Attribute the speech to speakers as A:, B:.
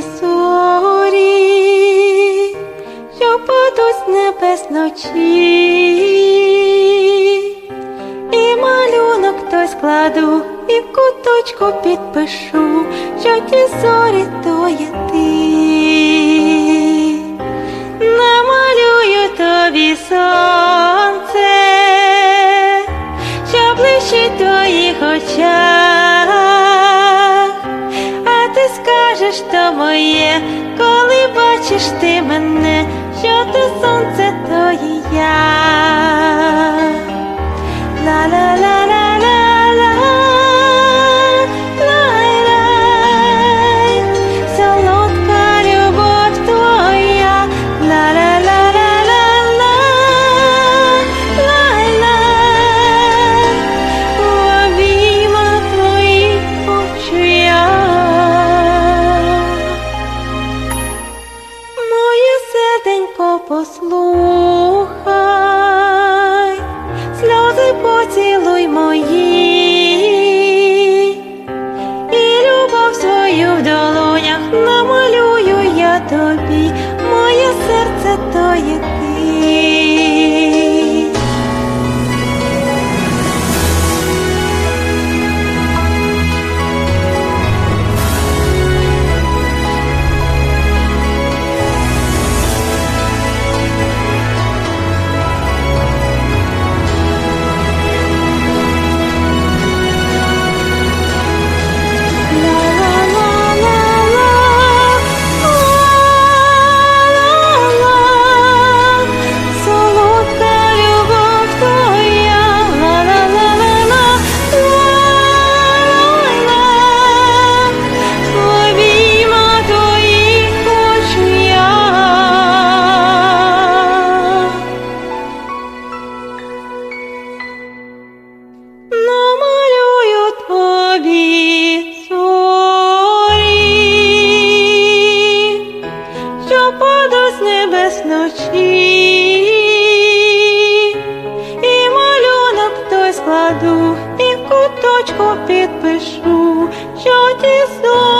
A: зорі, що падуть з небес ночі, і малюнок то складу, і в куточку підпишу, що ті зорі то є ти, намалюю тобі сонце, що блищить твоїх очах ти скажеш, то моє, коли бачиш ти мене, що ти сонце, apóstolo небес ночі, і малюнок той складу, і в куточку підпишу, що ті зорі